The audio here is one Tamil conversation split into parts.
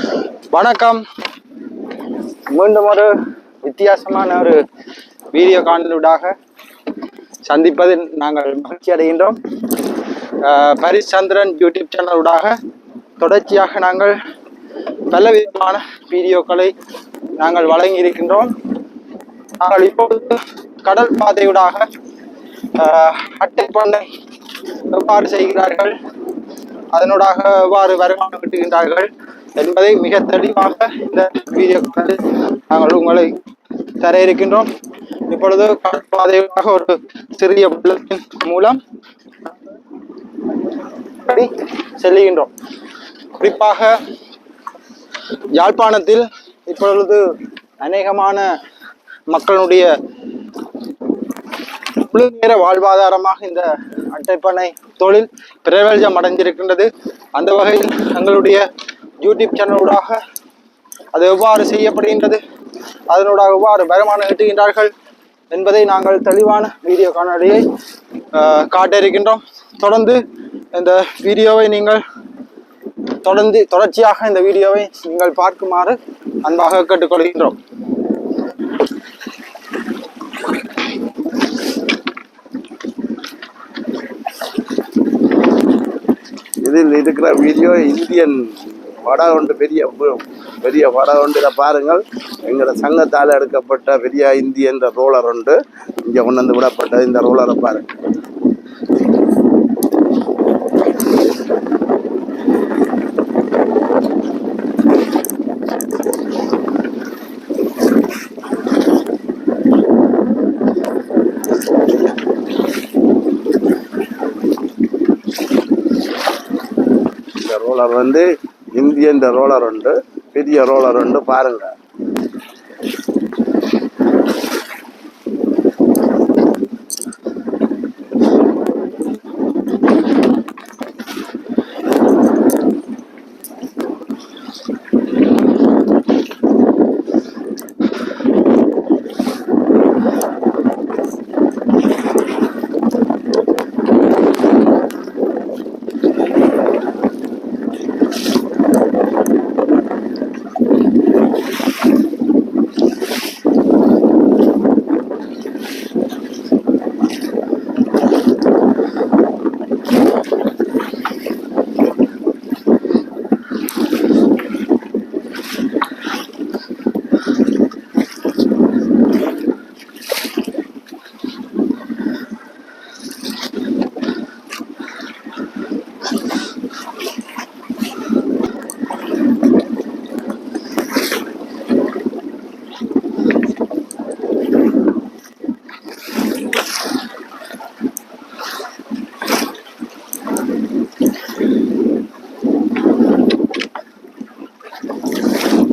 வணக்கம். மீண்டும் ஒரு வித்தியாசமான ஒரு வீடியோ காணொலியூடாக சந்திப்பதில் நாங்கள் மகிழ்ச்சி அடைகின்றோம். அஹ், பரிஸ் சந்திரன் யூடியூப் சேனலூடாக தொடர்ச்சியாக நாங்கள் பலவிதமான வீடியோக்களை நாங்கள் வழங்கி இருக்கின்றோம் நாங்கள் இப்பொழுது கடல் பாதையூடாக அஹ், அட்டை பண்ணை எவ்வாறு செய்கிறார்கள் அதனூடாக எவ்வாறு வருமானம் கிட்டுகின்றார்கள் என்பதை மிக தெளிவாக இந்த வீடியோ நாங்கள் உங்களை தர இருக்கின்றோம். இப்பொழுது பாதையாக ஒரு சிறிய வெள்ளத்தின் மூலம் செல்லுகின்றோம். குறிப்பாக யாழ்ப்பாணத்தில் இப்பொழுது அநேகமான மக்களுடைய முழு நேர வாழ்வாதாரமாக இந்த அட்டைப்பனை தொழில் பிரபல்யம் அடைந்திருக்கின்றது அந்த வகையில் எங்களுடைய யூடியூப் சேனலூடாக அது எவ்வாறு செய்யப்படுகின்றது? அதனூடாக எவ்வாறு வருமானம் ஈட்டுகின்றார்கள் என்பதை நாங்கள் தெளிவான வீடியோ காணொலியை ஆஹ், காட்ட இருக்கின்றோம் தொடர்ந்து இந்த வீடியோவை நீங்கள் தொடர்ந்து தொடர்ச்சியாக இந்த வீடியோவை நீங்கள் பார்க்குமாறு அன்பாக கேட்டுக்கொள்கின்றோம். இதில் இருக்கிற வீடியோ இந்தியன் படம் ஒன்று பெரிய பெரிய படம் ஒன்று இதை பாருங்கள். எங்களோட சங்கத்தால் எடுக்கப்பட்ட பெரிய இந்தியன் ரோலர் உண்டு. இங்கே கொண்டு வந்து விடப்பட்டது. இந்த ரோலரை பாருங்கள் இந்த ரோலர் வந்து இந்தியன் ரோலர் உண்டு பெரிய ரோலர் உண்டு பாருங்கள்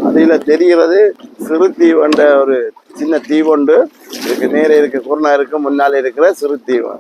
அதில் தெரிகிறது. சிறு தீவு ஒரு சின்ன தீவு இதுக்கு நேரே இருக்க குருணா இருக்கு முன்னால் இருக்கிற சிறு தீவு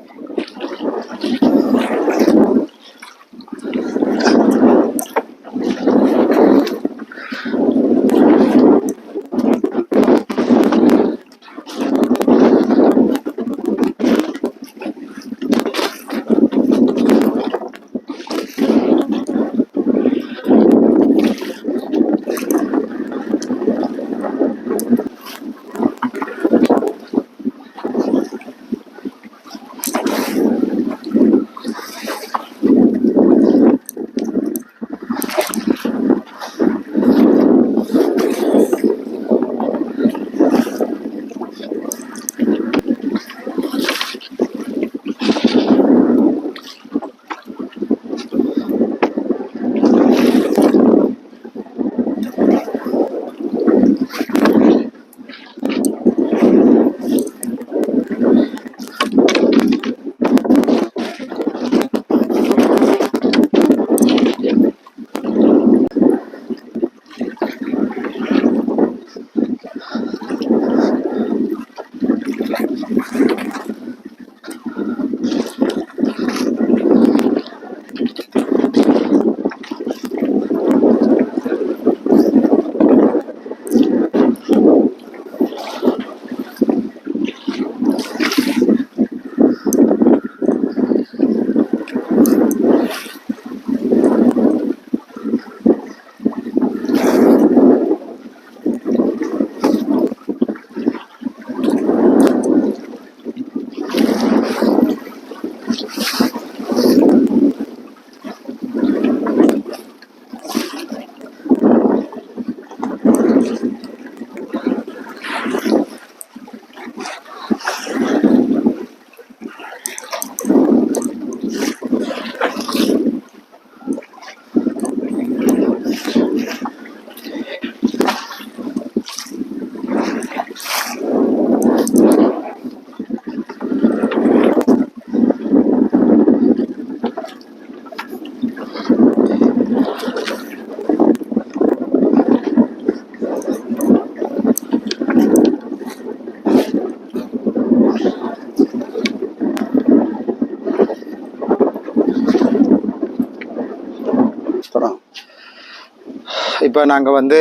இப்போ நாங்கள் வந்து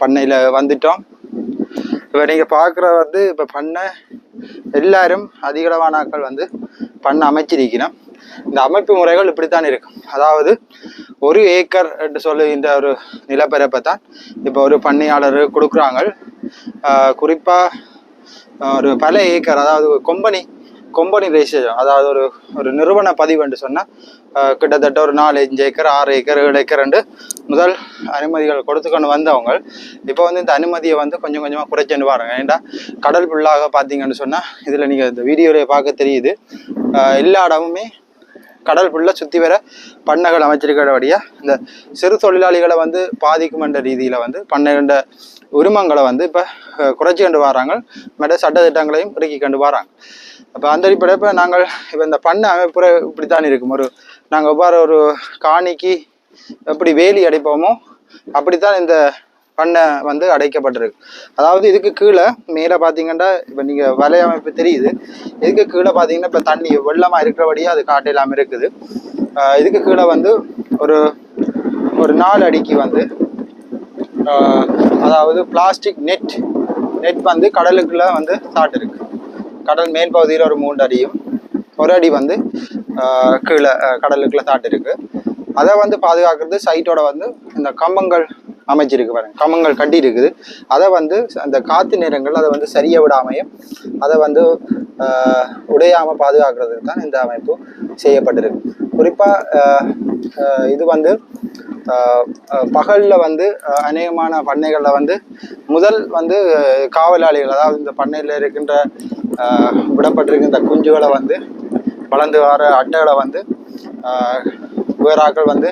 பண்ணையில் வந்துட்டோம். இப்போ நீங்கள் பார்க்குற வந்து இப்போ பண்ணை எல்லாரும் அதிகளவான ஆட்கள் வந்து பண்ணை அமைச்சிருக்கிறோம் இந்த அமைப்பு முறைகள் இப்படித்தான் இருக்கும். அதாவது ஒரு ஏக்கர் என்று சொல்லுகின்ற ஒரு நிலப்பரப்பை தான் இப்போ ஒரு பண்ணையாளர் கொடுக்குறாங்க. குறிப்பாக ஒரு பல ஏக்கர் அதாவது கொம்பனி கொம்பனி ரெஜிஸ்ட்ரேஷன் அதாவது ஒரு ஒரு நிறுவன பதிவு என்று சொன்னால் கிட்டத்தட்ட ஒரு நாலு அஞ்சு ஏக்கர் ஆறு ஏக்கர் ஏழு ஏக்கர் ரெண்டு முதல் அனுமதிகள் கொடுத்துக்கொண்டு வந்தவங்க. இப்போ வந்து இந்த அனுமதியை வந்து கொஞ்சம் கொஞ்சமாக குறைச்சுன்னு பாருங்க ஏன்டா கடல் புல்லாக பார்த்தீங்கன்னு சொன்னால் இதில் நீங்கள் இந்த வீடியோவில் பார்க்க தெரியுது. எல்லா இடமுமே கடல் ஃபுல்லாக சுற்றி வர பண்ணைகள் அமைச்சிருக்கிறபடியாக இந்த சிறு தொழிலாளிகளை வந்து பாதிக்குமென்ற ரீதியில் வந்து பண்ணைகண்ட உரிமங்களை வந்து இப்போ குறைச்சி கண்டு வராங்க. மற்ற சட்ட திட்டங்களையும் இறுக்கி கொண்டு வராங்க. அப்போ அந்த அடிப்படையில் இப்போ நாங்கள் இப்போ இந்த பண்ணை அமைப்புற இப்படித்தான் இருக்கும். ஒரு நாங்கள் எவ்வாறு ஒரு காணிக்கு எப்படி வேலி அடைப்போமோ அப்படித்தான் இந்த பண்ணை வந்து அடைக்கப்பட்டிருக்கு. அதாவது இதுக்கு கீழே மேலே பார்த்தீங்கன்னா இப்போ நீங்கள் வலையமைப்பு தெரியுது. இதுக்கு கீழே பார்த்தீங்கன்னா இப்போ தண்ணி வெள்ளமாக இருக்கிறபடியே அது காட்டு இல்லாமல் இருக்குது. இதுக்கு கீழே வந்து ஒரு ஒரு நாலு அடிக்கு வந்து அதாவது பிளாஸ்டிக் நெட் நெட் வந்து கடலுக்குள்ளே வந்து தாட்டு இருக்கு. கடல் மேல் பகுதியில் ஒரு மூன்று அடியும் ஒரு அடி வந்து கீழே கடலுக்குள்ளே கடலுக்குள்ள இருக்கு. அதை வந்து பாதுகாக்கிறது சைட்டோட வந்து இந்த கம்பங்கள் அமைச்சிருக்கு பாருங்க. கம்பங்கள் கட்டி இருக்குது அதை வந்து அந்த காத்து நேரங்கள் அதை வந்து சரியாக விடாமையும் அதை வந்து உடையாமல் பாதுகாக்கிறதுக்கு தான் இந்த அமைப்பு செய்யப்பட்டிருக்கு. குறிப்பாக இது வந்து பகலில் வந்து அநேகமான பண்ணைகளில் வந்து முதல் வந்து காவலாளிகள் அதாவது இந்த பண்ணையில் இருக்கின்ற விடப்பட்டிருக்கின்ற குஞ்சுகளை வந்து வளர்ந்து வர அட்டைகளை வந்து ஆஹ் வந்து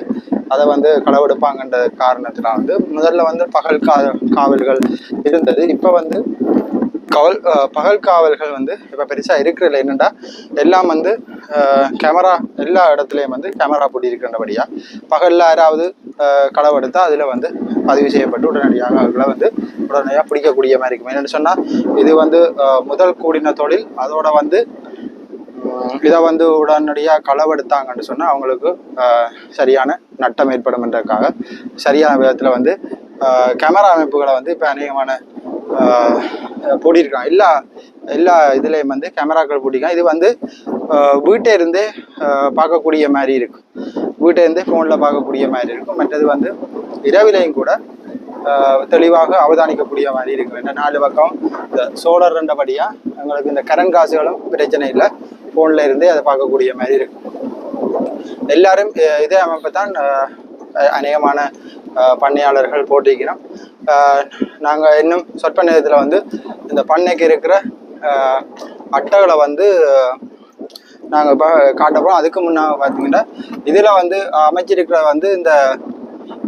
அதை வந்து களவெடுப்பாங்கன்ற காரணத்தினால் வந்து முதல்ல வந்து பகல் கா காவல்கள் இருந்தது. இப்போ வந்து கவல் பகல் காவல்கள் வந்து இப்போ பெருசாக இருக்கிறதுல என்னென்னா எல்லாம் வந்து கேமரா எல்லா இடத்துலையும் வந்து கேமரா போட்டி இருக்கின்றபடியா பகலில் யாராவது களவெடுத்தால் அதில் வந்து பதிவு செய்யப்பட்டு உடனடியாக அவர்களை வந்து உடனடியாக பிடிக்கக்கூடிய மாதிரி இருக்கும். என்னென்னு சொன்னால் இது வந்து முதல் கூடின தொழில். அதோட வந்து இதை வந்து உடனடியாக களவெடுத்தாங்கன்னு சொன்னால் அவங்களுக்கு சரியான நட்டம் ஏற்படும் என்றதுக்காக சரியான விதத்தில் வந்து கேமரா அமைப்புகளை வந்து இப்போ அநேகமான ஆஹ், எல்லா எல்லா இதுலேயும் வந்து கேமராக்கள் போட்டிருக்கான். இது வந்து வீட்டே இருந்தே பார்க்கக்கூடிய மாதிரி இருக்கும். வீட்டே இருந்தே ஃபோனில் பார்க்கக்கூடிய மாதிரி இருக்கும். மற்றது வந்து இரவிலையும் கூட தெளிவாக அவதானிக்கக்கூடிய மாதிரி இருக்கும். என்ன நாலு பக்கம் இந்த சோலார் ரெண்டபடியாக எங்களுக்கு இந்த கரண்ட் காசுகளும் பிரச்சனை இல்லை. ஃபோனில் இருந்தே அதை பார்க்கக்கூடிய மாதிரி இருக்கும். எல்லாரும் இதே அமைப்பு தான் அநேகமான பண்ணையாளர்கள் போட்டிருக்கிறோம் நாங்கள் இன்னும் சொற்ப நேரத்தில் வந்து இந்த பண்ணைக்கு இருக்கிற அட்டைகளை வந்து நாங்கள் இப்போ காட்ட போகிறோம் அதுக்கு முன்னாக பார்த்தீங்கன்னா இதில் வந்து அமைச்சிருக்கிற வந்து இந்த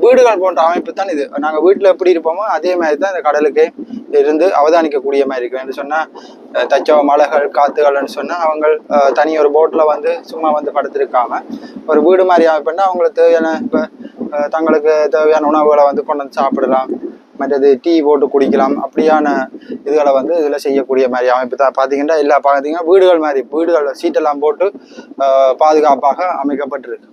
வீடுகள் போன்ற அமைப்பு தான் இது. நாங்கள் வீட்டில் எப்படி இருப்போமோ அதே மாதிரி தான் இந்த கடலுக்கு இருந்து அவதானிக்கக்கூடிய மாதிரி இருக்கும். என்று சொன்னால் தச்சோ மலைகள் காத்துகள்னு சொன்னால் அவங்க தனி ஒரு போட்டில் வந்து சும்மா வந்து படுத்திருக்காம ஒரு வீடு மாதிரி அமைப்புன்னா அவங்களுக்கு தேவையான இப்போ தங்களுக்கு தேவையான உணவுகளை வந்து கொண்டு வந்து சாப்பிடலாம். மற்றது டீ போட்டு குடிக்கலாம். அப்படியான இதுகளை வந்து இதில் செய்யக்கூடிய மாதிரி அமைப்பு தான். பார்த்தீங்கன்னா எல்லா பார்த்தீங்கன்னா வீடுகள் மாதிரி வீடுகள் சீட்டெல்லாம் போட்டு பாதுகாப்பாக அமைக்கப்பட்டிருக்கு.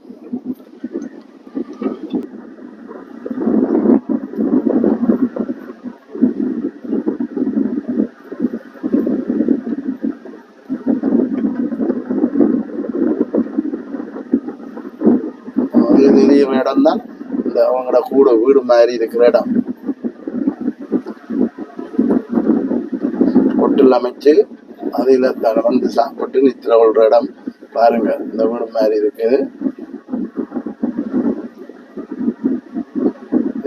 இது தெரியும் இடம் தான் இந்த அவங்களோட கூட வீடு மாதிரி இருக்கிற இடம். கொட்டில் அமைச்சு அதில் வந்து சாப்பிட்டு நித்திர கொள்ற இடம். பாருங்க இந்த வீடு மாதிரி இருக்குது.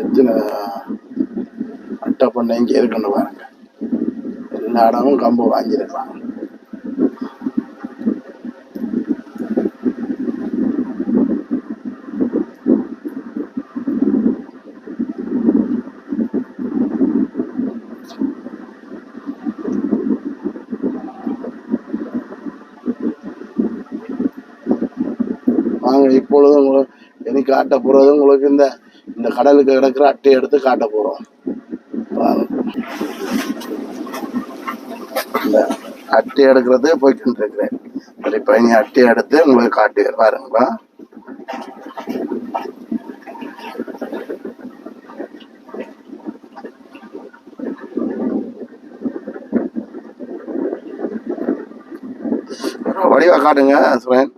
எத்தனை அட்டை பண்ண இங்கே இருக்குன்னு பாருங்க. எல்லா இடமும் கம்பு வாங்கியிருக்கலாம் நாங்கள் இப்பொழுது உங்களுக்கு இனி காட்ட போகிறது உங்களுக்கு இந்த இந்த கடலுக்கு கிடக்கிற அட்டையை எடுத்து காட்ட போகிறோம் இந்த அட்டி எடுக்கிறது போய்கிட்டு இருக்கிறேன் சரி பையன் நீங்கள் எடுத்து உங்களுக்கு காட்டி பாருங்களா. வடிவா காட்டுங்க சுரேன்.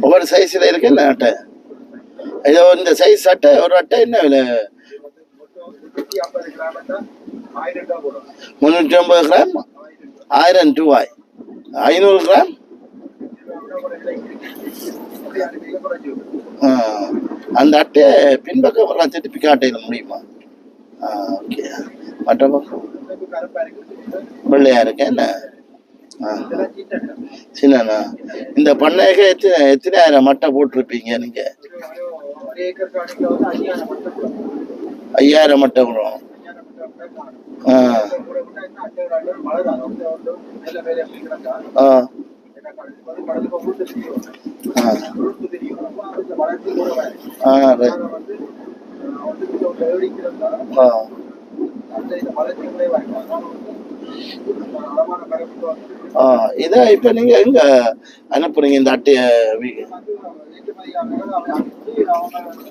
ஒவ்வொரு சைஸில் இருக்கு என்ன அட்டை? இதோ இந்த சைஸ் அட்டை ஒரு அட்டை என்ன விலை? முந்நூற்றி ஐம்பது கிராம் ஆயிரம் ரூபாய். ஐநூறு கிராம்? ஆ, அந்த அட்டையை பின்பக்கம் எல்லாம் திருப்பி அட்டையில் முடியுமா? ஆ ஓகே மற்ற பக்கம் பிள்ளையா இருக்கேன் என்ன? சின்னண்ணா இந்த பண்ணைக்கு எத்தனை எத்தனாயிரம் மட்டை போட்டிருப்பீங்க நீங்க? ஐயாயிரம் மட்டை விடும் ஆ. ஆ. ஆ. ஆ ரைட் ஆ ஆ இதை இப்போ நீங்க எங்க அனுப்புறீங்க இந்த அட்டையை வீ- ஆ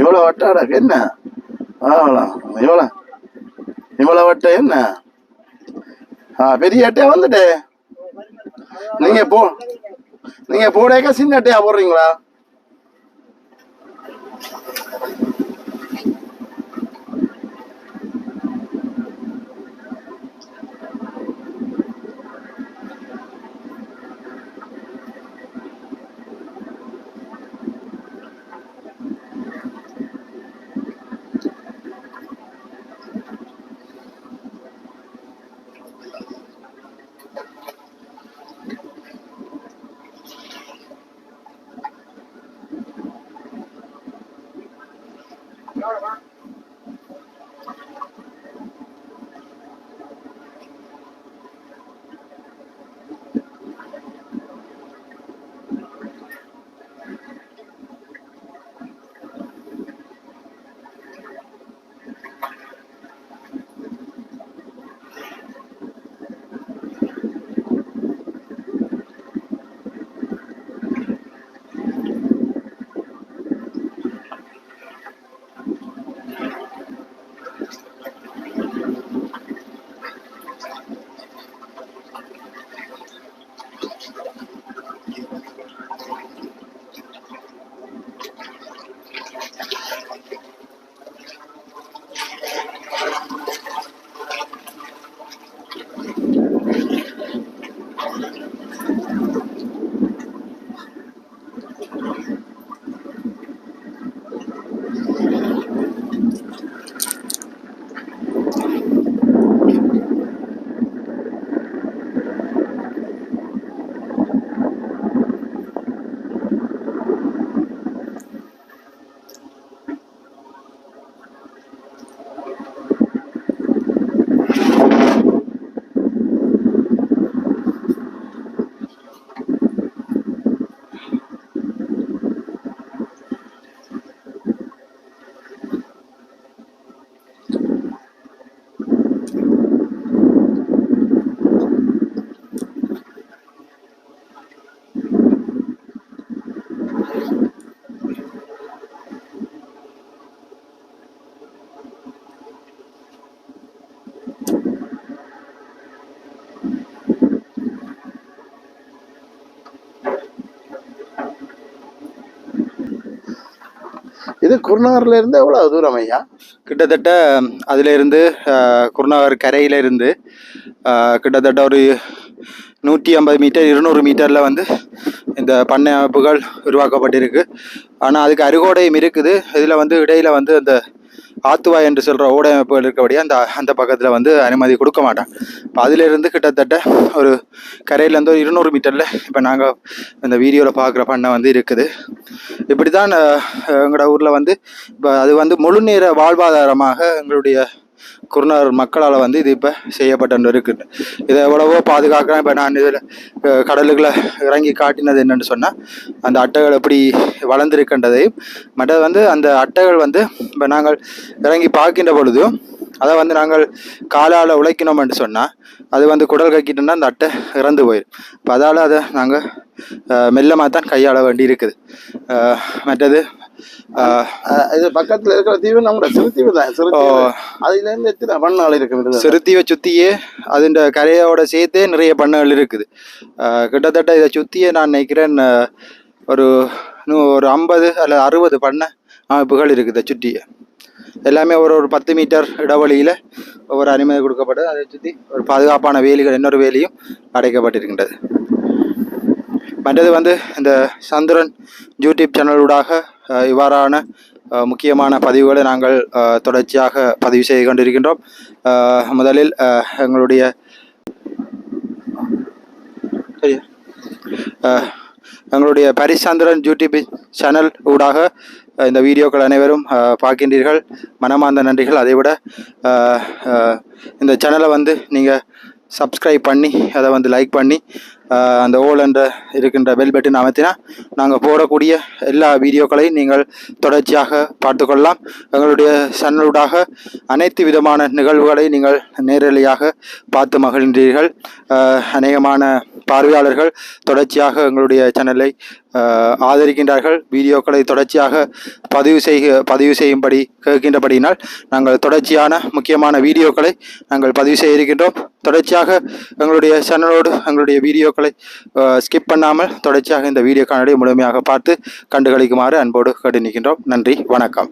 இவ்வளோ வட்டாடக்கு என்ன? ஆ இவ்வளோ இவ்வளோ வட்டை என்ன? ஆ பெரிய அட்டையா வந்துட்டே. நீங்கள் போ நீங்கள் போடையாக்கா சின்ன அட்டையா போடுறீங்களா? இது குருநகர்லேருந்து எவ்வளோ தூரம் ஐயா? கிட்டத்தட்ட அதிலிருந்து குருநகர் கரையிலிருந்து கிட்டத்தட்ட ஒரு நூற்றி ஐம்பது மீட்டர் இருநூறு மீட்டரில் வந்து இந்த பண்ணை அமைப்புகள் உருவாக்கப்பட்டிருக்கு. ஆனால் அதுக்கு அருகோடையும் இருக்குது. இதில் வந்து இடையில் வந்து அந்த ஆத்துவாய் என்று சொல்கிற ஊடகமைப்புகள் இருக்கபடியே அந்த அந்த பக்கத்தில் வந்து அனுமதி கொடுக்க மாட்டான். இப்போ அதிலிருந்து கிட்டத்தட்ட ஒரு கரையிலேருந்து ஒரு இருநூறு மீட்டரில் இப்போ நாங்கள் இந்த வீடியோவில் பார்க்குற பண்ணை வந்து இருக்குது. இப்படி தான் எங்களோட ஊரில் வந்து இப்போ அது வந்து முழு நேர வாழ்வாதாரமாக எங்களுடைய குருநார் மக்களால் வந்து இது இப்போ செய்யப்பட்டு இருக்குது இதை எவ்வளவோ பாதுகாக்கிறேன். இப்போ நான் இதில் கடலுக்குள்ள இறங்கி காட்டினது என்னென்னு சொன்னால் அந்த அட்டைகள் எப்படி வளர்ந்துருக்கின்றதையும் மற்றது வந்து அந்த அட்டைகள் வந்து இப்போ நாங்கள் இறங்கி பார்க்கின்ற பொழுதும் அதை வந்து நாங்கள் காலால் உழைக்கணும்னு என்று சொன்னால் அது வந்து குடல் கக்கிட்டோம்னா அந்த அட்டை இறந்து போயிடும் இப்போ அதால் அதை நாங்கள் மெல்லமாக தான் கையாள வேண்டி இருக்குது மற்றது இது பக்கத்துல இருக்கிற தீவு நம்மளோட சிறுத்தீவு தான் சிறுத்தீவு அதுல இருந்து எத்தனை பண்ணால் இருக்கு சிறுத்தீவை சுற்றியே அதுண்ட கரையோட சேர்த்தே நிறைய பண்ணைகள் இருக்குது. கிட்டத்தட்ட இதை சுற்றியே நான் நினைக்கிறேன் ஒரு ஒரு ஐம்பது அல்லது அறுபது பண்ணை அமைப்புகள் இருக்குது சுற்றியே எல்லாமே ஒரு ஒரு பத்து மீட்டர் இடைவெளியில் ஒவ்வொரு அனுமதி கொடுக்கப்பட்டது. அதை சுற்றி ஒரு பாதுகாப்பான வேலிகள் இன்னொரு வேலியும் அடைக்கப்பட்டிருக்கின்றது. மற்றது வந்து இந்த சந்திரன் யூடியூப் சேனலூடாக இவ்வாறான முக்கியமான பதிவுகளை நாங்கள் தொடர்ச்சியாக பதிவு செய்து கொண்டிருக்கின்றோம். முதலில் எங்களுடைய சரியா? எங்களுடைய பரிசந்திரன் யூடியூப் சேனல் ஊடாக இந்த வீடியோக்கள் அனைவரும் பார்க்கின்றீர்கள். மனமார்ந்த நன்றிகள். அதைவிட விட இந்த சேனலை வந்து நீங்கள் சப்ஸ்கிரைப் பண்ணி அதை வந்து லைக் பண்ணி அந்த ஓல் என்ற இருக்கின்ற பெல் பட்டன் அமைத்தினா நாங்கள் போடக்கூடிய எல்லா வீடியோக்களையும் நீங்கள் தொடர்ச்சியாக பார்த்துக்கொள்ளலாம். எங்களுடைய சேனலூடாக அனைத்து விதமான நிகழ்வுகளை நீங்கள் நேரலையாக பார்த்து மகிழ்கிறீர்கள் அநேகமான பார்வையாளர்கள் தொடர்ச்சியாக எங்களுடைய சேனலை ஆதரிக்கின்றார்கள். வீடியோக்களை தொடர்ச்சியாக பதிவு செய்க பதிவு செய்யும்படி கேட்கின்றபடியினால் நாங்கள் தொடர்ச்சியான முக்கியமான வீடியோக்களை நாங்கள் பதிவு செய்ய இருக்கின்றோம். தொடர்ச்சியாக எங்களுடைய சேனலோடு எங்களுடைய வீடியோக்களை ஸ்கிப் பண்ணாமல் தொடர்ச்சியாக இந்த வீடியோ காணொலியை முழுமையாக பார்த்து கண்டுகளிக்குமாறு அன்போடு கேட்டு நிற்கின்றோம் நன்றி வணக்கம்.